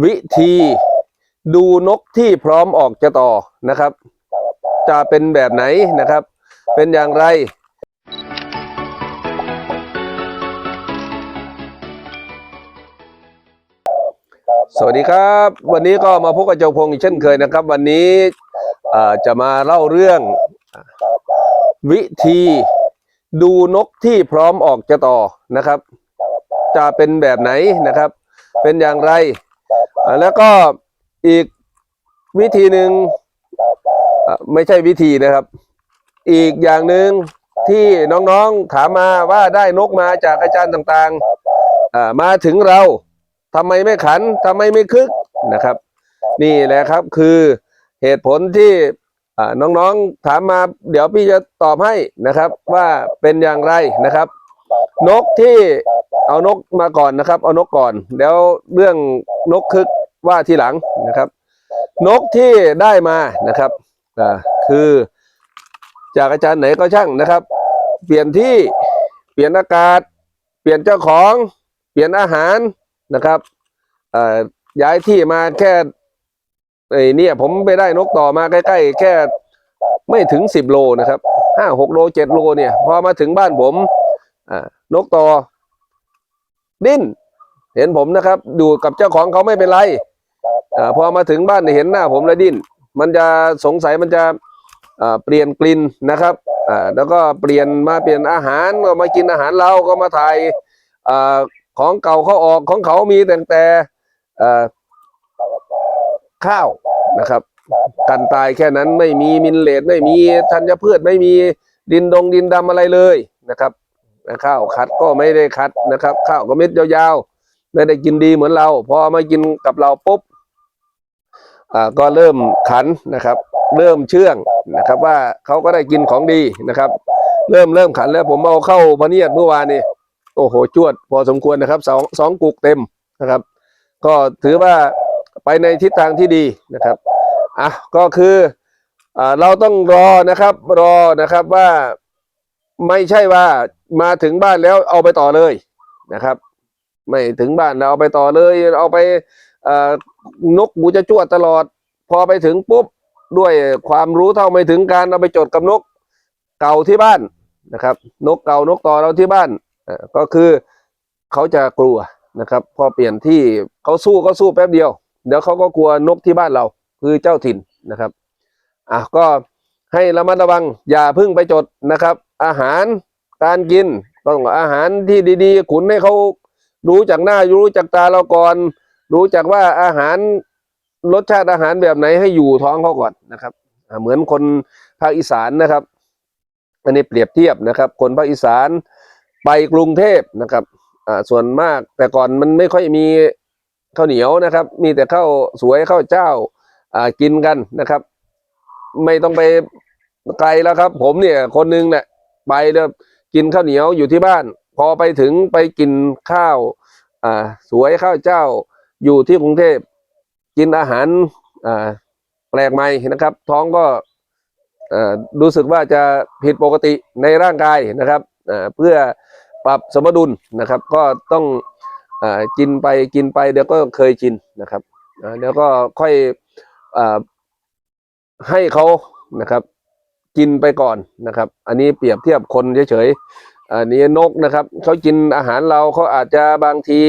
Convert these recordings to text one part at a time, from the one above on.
วิธีดูนกที่พร้อมออกจะต่อนะครับ จะเป็นแบบไหนนะครับ เป็นอย่างไร สวัสดีครับ วันนี้ก็มาพบกับเจ้าพงษ์อีกเช่นเคยนะครับ วันนี้จะมาเล่าเรื่อง วิธีดูนกที่พร้อมออกจะต่อนะครับ จะเป็นแบบไหนนะครับ เป็นอย่างไร แล้วก็อีกวิธีหนึ่งไม่ใช่วิธีนะครับ อีกอย่างหนึ่งที่น้องๆถามมาว่าได้นกมาจากอาจารย์ต่างๆมาถึงเราทำไมไม่ขันทำไมไม่คึกนะครับ นี่แหละครับคือเหตุผลที่น้องๆถามมา เดี๋ยวพี่จะตอบให้นะครับว่าเป็นอย่างไรนะครับ นกที่ เอานกมาก่อนนะครับ เอานกก่อน แล้วเรื่องนกคึกว่าทีหลังนะครับ นกที่ได้มานะครับอ่าคือจากอาจารย์ไหนก็ช่างนะครับ เปลี่ยนที่เปลี่ยนอากาศ เปลี่ยนเจ้าของเปลี่ยนอาหารนะครับย้ายที่มาแค่ไอ้นี่ผมไปได้นกต่อมาใกล้ๆแค่ไม่ถึงสิบโลนะครับห้าหกโลเจ็ดโลเนี่ย พอมาถึงบ้านผมนกต่อ ดิ้น เห็นผมนะครับ ดูกับเจ้าของเขาไม่เป็นไรอาพอมาถึงบ้านเนี่ยเห็นหน้าผมแล้วดิ้น มันจะสงสัยมันจะอ่าเปลี่ยนกลิ่นนะครับอ่าแล้วก็เปลี่ยนมาเปลี่ยนอาหารก็มากินอาหารเราก็มาถ่ายอ่าของเก่าเขาออกของเขามีแต่แต่อ่าข้าวนะครับกันตายแค่นั้นไม่มีมินเลตไม่มีธัญพืชไม่มีดินดงดินดำอะไรเลยนะครับ ข้าวคัดก็ไม่ได้คัดนะครับ ข้าวก็เม็ดยาวๆไม่ได้กินดีเหมือนเรา พอมากินกับเราปุ๊บอ่าก็เริ่มขันนะครับ เริ่มเชื่องนะครับ ว่าเขาก็ได้กินของดีนะครับ เริ่มเริ่มขันแล้วผมเอาเข้าพเนียดเมื่อวานนี้โอ้โหจวด พอสมควรนะครับสองสองกุกเต็มนะครับ ก็ถือว่าไปในทิศทางที่ดีนะครับอะก็คืออ่าเราต้องรอนะครับ รอนะครับว่า ไม่ใช่ว่ามาถึงบ้านแล้วเอาไปต่อเลยนะครับ ไม่ถึงบ้านเราเอาไปต่อเลย เอาไปนกบูจะจวดตลอด พอไปถึงปุ๊บด้วยความรู้เท่าไม่ถึงการเอาไปจดกับนกเก่าที่บ้านนะครับ นกเก่านกต่อเราที่บ้านก็คือเขาจะกลัวนะครับ พอเปลี่ยนที่เขาสู้ก็สู้แป๊บเดียว เดี๋ยวเขาก็กลัวนกที่บ้านเรา คือเจ้าถิ่นนะครับอะก็ ให้ระมัดระวัง อย่าพึ่งไปจดนะครับ อาหารการกินต้องอาหารที่ดีๆ ขุนให้เขารู้จากหน้ารู้จากตาเราก่อน รู้จักว่าอาหารรสชาติอาหารแบบไหนให้อยู่ท้องเขาก่อนนะครับ เหมือนคนภาคอีสานนะครับอันนี้เปรียบเทียบนะครับ คนภาคอีสานไปกรุงเทพนะครับอ่าส่วนมากแต่ก่อนมันไม่ค่อยมีข้าวเหนียวนะครับ มีแต่ข้าวสวยข้าวเจ้าอ่ากินกันนะครับ ไม่ต้องไปไกลแล้วครับ ผมเนี่ย คนหนึงเนี่ยไปเด้อกินข้าวเหนียวอยู่ที่บ้าน พอไปถึงไปกินข้าว อ่า สวยข้าวเจ้าอยู่ที่กรุงเทพกินอาหารอ่าแปลกใหม่นะครับ ท้องก็รู้สึกว่าจะผิดปกติในร่างกายนะครับเพื่อปรับสมดุลนะครับ ก็ต้องอกินไปกินไปเดี๋ยวก็เคยชินนะครับเดี๋ยวก็ค่อยอ ให้เขานะครับ กินไปก่อนนะครับ อันนี้เปรียบเทียบคนเฉยๆอันนี้นกนะครับเขากินอาหารเราเขาอาจจะบางที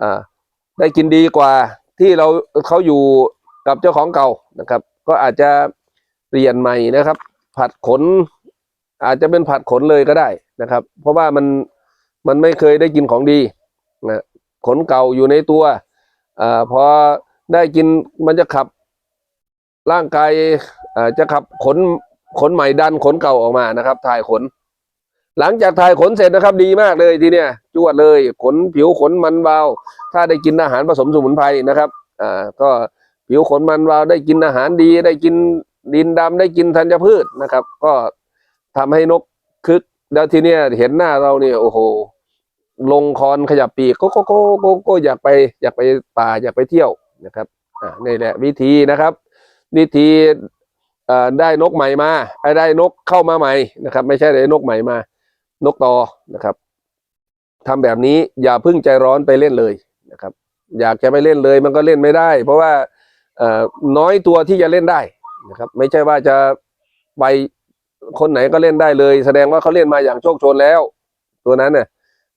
อ่าได้กินดีกว่าที่เราเขาอยู่กับเจ้าของเก่านะครับ ก็อาจจะเปลี่ยนใหม่นะครับ ผัดขน อาจจะเป็นผัดขนเลยก็ได้นะครับ เพราะว่ามันมันไม่เคยได้กินของดีนะขนเก่าอยู่ในตัวอ่าพอได้กินมันจะขับ ร่างกายจะขับขนขนใหม่ดันขนเก่าออกมานะครับ ถ่ายขน หลังจากถ่ายขนเสร็จนะครับ ดีมากเลยทีเนี้ยจวดเลยขนผิวขนมันวาว ถ้าได้กินอาหารผสมสมุนไพรนะครับอ่าก็ผิวขนมันวาวได้กินอาหารดี ได้กินดินดำได้กินธัญพืชนะครับ ก็ทำให้นกคึก แล้วทีเนี้ยเห็นหน้าเราเนี่ยโอ้โหลงคอนขยับปีกก็ก็ก็ก็ก็อยากไปอยากไปป่าอยากไปเที่ยวนะครับอ่านี่แหละวิธีนะครับ วิธีได้นกใหม่มาเอ่อได้นกเข้ามาใหม่นะครับ ไม่ใช่ได้นกใหม่มา นกต่อนะครับทำแบบนี้อย่าพิ่งใจร้อนไปเล่นเลยนะครับ อยากจะไปเล่นเลยมันก็เล่นไม่ได้ เพราะว่าน้อยตัวที่จะเล่นได้นะครับ ไม่ใช่ว่าจะไปคนไหนก็เล่นได้เลย แสดงว่าเขาเล่นมาอย่างโชคชนแล้ว ตัวนั้นเนี่ย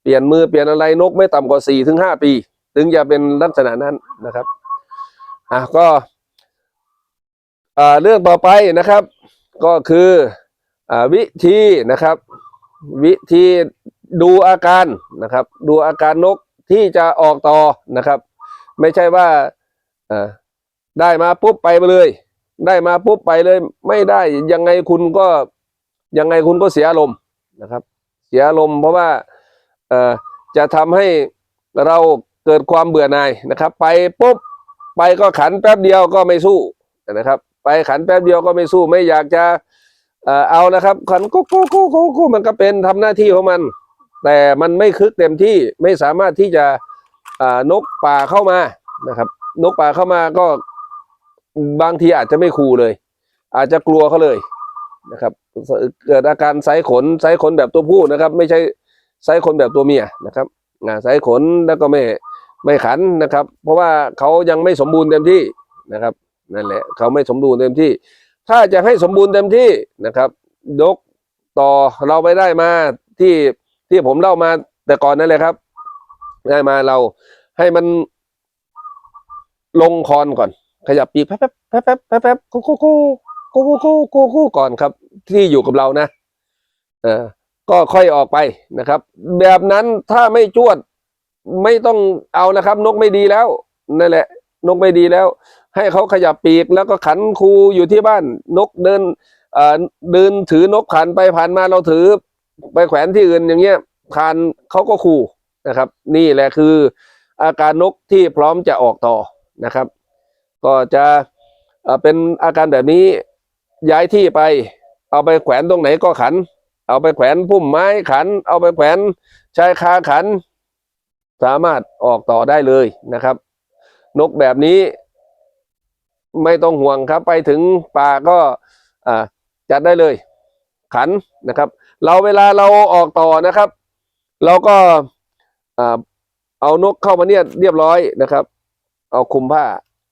เปลี่ยนมือเปลี่ยนอะไรนกไม่ต่ำกว่าสี่ถึงห้าปี ถึงจะเป็นลักษณะนั้นนะครับอะก็ อ่าเรื่องต่อไปนะครับ ก็คืออ่าวิธีนะครับ วิธีดูอาการนะครับ ดูอาการนกที่จะออกต่อนะครับ ไม่ใช่ว่าอ่อได้มาปุ๊บไปเลย ได้มาปุ๊บไปเลย ไม่ได้ยังไงคุณก็ยังไงคุณก็เสียอารมณ์นะครับ เสียอารมณ์เพราะว่าเอ่อจะทำให้เราเกิดความเบื่อหน่ายนะครับ ไปปุ๊บไปก็ขันแป๊บเดียวก็ไม่สู้นะครับ ไปขันแป๊บเดียวก็ไม่สู้ไม่อยากจะเอานะครับ ขันกุ๊กกุ๊กกุ๊กกุ๊กกุ๊กมันก็เป็นทำหน้าที่ของมัน แต่มันไม่คึกเต็มที่ไม่สามารถที่จะนกป่าเข้ามานะครับ นกป่าเข้ามาก็บางทีอาจจะไม่คูเลย อาจจะกลัวเขาเลยนะครับเกิดอาการไซขนไซขนแบบตัวผู้นะครับ ไม่ใช่ไซขนแบบตัวเมียนะครับไซขนแล้วก็ไม่ไม่ขันนะครับ เพราะว่าเขายังไม่สมบูรณ์เต็มที่นะครับ นั่นแหละเขาไม่สมบูรณ์เต็มที่ ถ้าจะให้สมบูรณ์เต็มที่นะครับยกต่อเราไปได้มาที่ที่ผมเล่ามาแต่ก่อนนั่นแหละครับ ได้มาเราให้มันลงคอนก่อน ขยับปีกแป๊บแป๊บแป๊บแป๊บแป๊บแป๊บกู้กู้กู้กู้กู้กู้กู้กู้ก่อนครับ ที่อยู่กับเรานะเออก็ค่อยออกไปนะครับ แบบนั้นถ้าไม่จวดไม่ต้องเอานะครับ นกไม่ดีแล้วนั่นแหละ นกไม่ดีแล้ว ให้เขาขยับปีกแล้วก็ขันครูอยู่ที่บ้านนกเดินเดินถือนกขันไปผ่านมาเราถือไปแขวนที่อื่นอย่างเงี้ยผ่านเขาก็ขู่นะครับ นี่แหละคืออาการนกที่พร้อมจะออกต่อนะครับ ก็จะเอ่อเป็นอาการแบบนี้ย้ายที่ไป เอาไปแขวนตรงไหนก็ขัน เอาไปแขวนพุ่มไม้ขัน เอาไปแขวนชายคาขัน สามารถออกต่อได้เลยนะครับ นกแบบนี้ ไม่ต้องห่วงครับ ไปถึงป่าก็จัดได้เลย ขันนะครับ เราเวลาเราออกต่อนะครับ เราก็เอานกเข้ามาเนี่ยเรียบร้อยนะครับ เอาคุมผ้า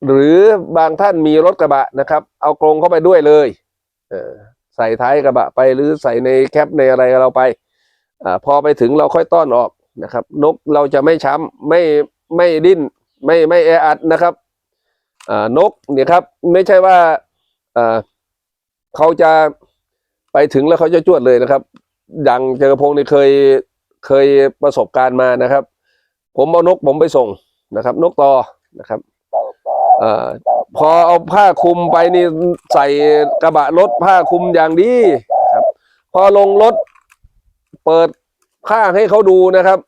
หรือบางท่านมีรถกระบะนะครับ เอากรงเข้าไปด้วยเลยเใส่ท้ายกระบะไปหรือใส่ในแคปในอะไรเราไปอพอไปถึงเราค่อยต้อนออกนะครับ นกเราจะไม่ช้ำไม่ไม่ดิ้น ไม่ไม่แออัดนะครับ นกเนี่ยครับ ไม่ใช่ว่าเขาจะไปถึงแล้วเขาจะจวดเลยนะครับดังเจอพงนี่เคยเคยประสบการณ์มานะครับ ผมเอานกผมไปส่งนะครับ นกต่อนะครับอพอเอาผ้าคลุมไปนี่ใส่กระบะรถผ้าคลุมอย่างดีครับ พอลงรถเปิดผ้าให้เขาดูนะครับ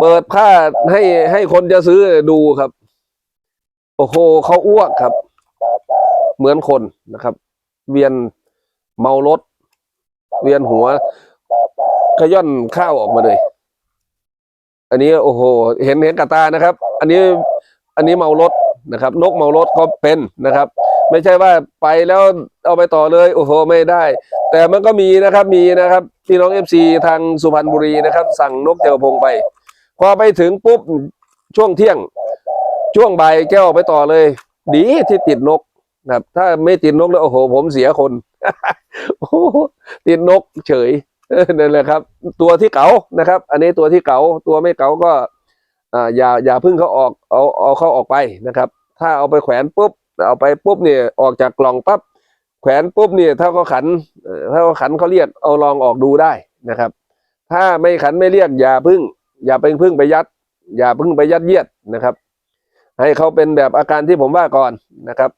เปิดผ้าให้ให้คนจะซื้อดูครับ โอ้โหเขาอ้วกครับ เหมือนคนนะครับ เวียนเมารถ เวียนหัวขย่อนข้าวออกมาเลย อันนี้โอ้โห เห็นเห็นกับตานะครับ อันนี้อันนี้เมารถนะครับ นกเมารถก็เป็นนะครับ ไม่ใช่ว่าไปแล้วเอาไปต่อเลย โอ้โหไม่ได้ แต่มันก็มีนะครับมีนะครับพี่น้องเอฟซีทางสุพรรณบุรีนะครับ สั่งนกเจวพงไป พอไปถึงปุ๊บช่วงเที่ยง ช่วงบ่ายแก้วออกไปต่อเลย ดีที่ติดนกนะครับ ถ้าไม่ติดนกแล้วโอ้โห ผมเสียคนติดนกเฉยนั่นแหละครับ ตัวที่เก๋านะครับ อันนี้ตัวที่เก๋าตัวไม่เก๋าก็อ่าอย่าอย่าพึ่งเขาออกเอาเอาเขาออกไปนะครับ ถ้าเอาไปแขวนปุ๊บเอาไปปุ๊บเนี่ยออกจากกล่องปั๊บแขวนปุ๊บเนี่ยถ้าเขาขันถ้าเขาขันเขาเรียกเอาลองออกดูได้นะครับ ถ้าไม่ขันไม่เรียกอย่าพึ่ง อย่าไปพึ่งไปยัด อย่าพึ่งไปยัดเยียดนะครับ ให้เขาเป็นแบบอาการที่ผมว่าก่อนนะครับ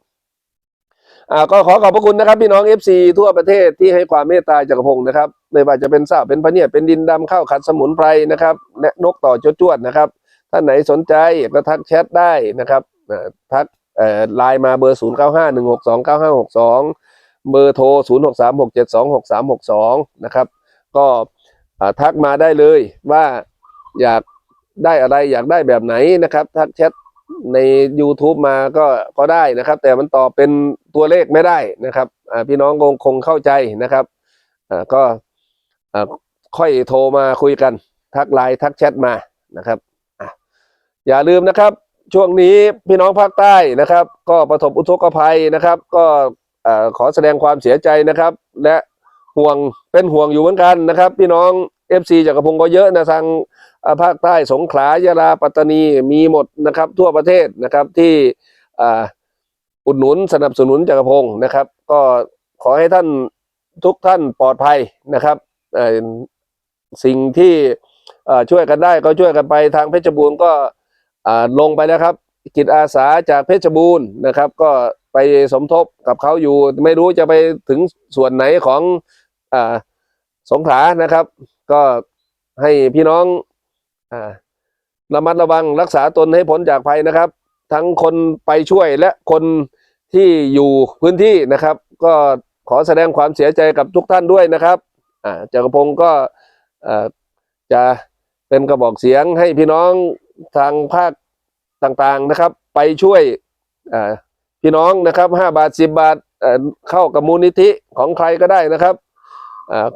อ่าก็ขอขอบพระคุณนะครับ พี่น้อง FC ทั่วประเทศที่ให้ความเมตตาจักรพงศ์นะครับ ไม่ว่าจะเป็นทราเป็นพะเนียดเป็นดินดำข้าวขัดสมุนไพรนะครับและนกต่อจจวดนะครับ ท่านไหนสนใจก็ทักแชทได้นะครับทักไลน์มาเบอร์ 0 9 5 1 6 2 9 5 6 2 เบอร์โทร 0 6 3 6 7 2 6 3 6 2 นะครับ ก็ทักมาได้เลยว่าอยากได้อะไรอยากได้แบบไหนนะครับ ทักแชท ใน YouTube มาก็ก็ได้นะครับ แต่มันตอบเป็นตัวเลขไม่ได้นะครับพี่น้องคงคงเข้าใจนะครับก็ค่อยโทรมาคุยกัน ทักไลน์ทักแชทมานะครับออย่าลืมนะครับ ช่วงนี้พี่น้องภาคใต้นะครับ ก็ประสบอุทกภัยนะครับ ก็ขอแสดงความเสียใจนะครับ และห่วงเป็นห่วงอยู่เหมือนกันนะครับ พี่น้อง FC จักรพงศ์ก็เยอะนะทางภาคใต้สงขลายะลาปัตตานีมีหมดนะครับ ทั่วประเทศนะครับที่ออุดหนุนสนับสนุนจักรพงศ์นะครับ ก็ขอให้ท่านทุกท่านปลอดภัยนะครับสิ่งที่ช่วยกันได้ก็ช่วยกันไปทางเพชรบูรณ์ก็ลงไปแล้วครับจิตอาสาจากเพชรบูรณ์นะครับ ก็ไปสมทบกับเขาอยู่ ไม่รู้จะไปถึงส่วนไหนของอสงขลานะครับ ก็ให้พี่น้องอ่าระมัดระวังรักษาตนให้พ้นจากภัยนะครับ ทั้งคนไปช่วยและคนที่อยู่พื้นที่นะครับ ก็ขอแสดงความเสียใจกับทุกท่านด้วยนะครับอ่าจักรพงศ์ก็จะเป็นกระบอกเสียงให้พี่น้องทางภาคต่างๆนะครับ ไปช่วยพี่น้องนะครับห้าบาทสิบบาทเข้ากับมูลนิธิของใครก็ได้นะครับ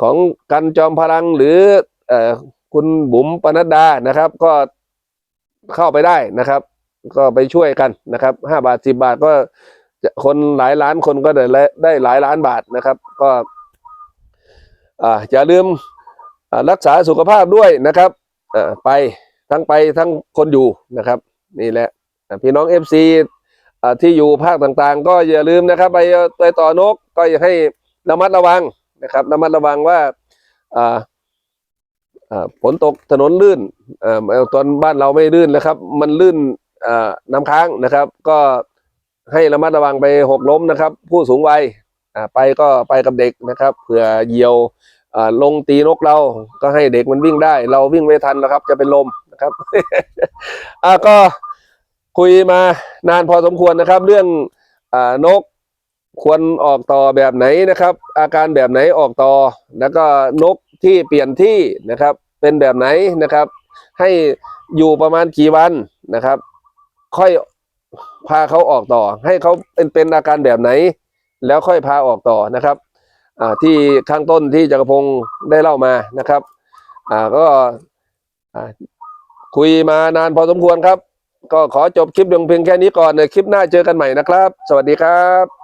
ของกันจอมพลังหรืออคุณบุ๋มปนัดดานะครับ ก็เข้าไปได้นะครับ ก็ไปช่วยกันนะครับห้าบาทสิบาทก็คนหลายล้านคนก็ได้ได้หลายล้านบาทนะครับ ก็อย่าลืมรักษาสุขภาพด้วยนะครับไปทั้งไปทั้งคนอยู่นะครับ นี่แหละพี่น้องเอฟซีที่อยู่ภาคต่างๆ ก็อย่าลืมนะครับ ไปไปต่อนกก็อย่าให้ระมัดระวัง นะครับระมัดระวังว่าฝนตกถนนลื่นอตอนบ้านเราไม่ลื่นนะครับ มันลื่นน้ำค้างนะครับ ก็ให้ระมัดระวังไปหกล้มนะครับ ผู้สูงวัยไปก็ไปกับเด็กนะครับเผื่อเหยียวลงตีนกเราก็ให้เด็กมันวิ่งได้ เราวิ่งไม่ทันนะครับ จะเป็นลมนะครับอ่าก็คุยมานานพอสมควรนะครับ เรื่องอนก ควรออกต่อแบบไหนนะครับ อาการแบบไหนออกต่อ แล้วก็นกที่เปลี่ยนที่นะครับ เป็นแบบไหนนะครับ ให้อยู่ประมาณกี่วันนะครับ ค่อยพาเขาออกต่อ ให้เขาเป็นเป็นอาการแบบไหน แล้วค่อยพาออกต่อนะครับที่ข้างต้นที่จักรพงศ์ได้เล่ามานะครับก็คุยมานานพอสมควรครับ ก็ขอจบคลิปลงเพียงแค่นี้ก่อนในคลิปหน้าเจอกันใหม่นะครับ สวัสดีครับ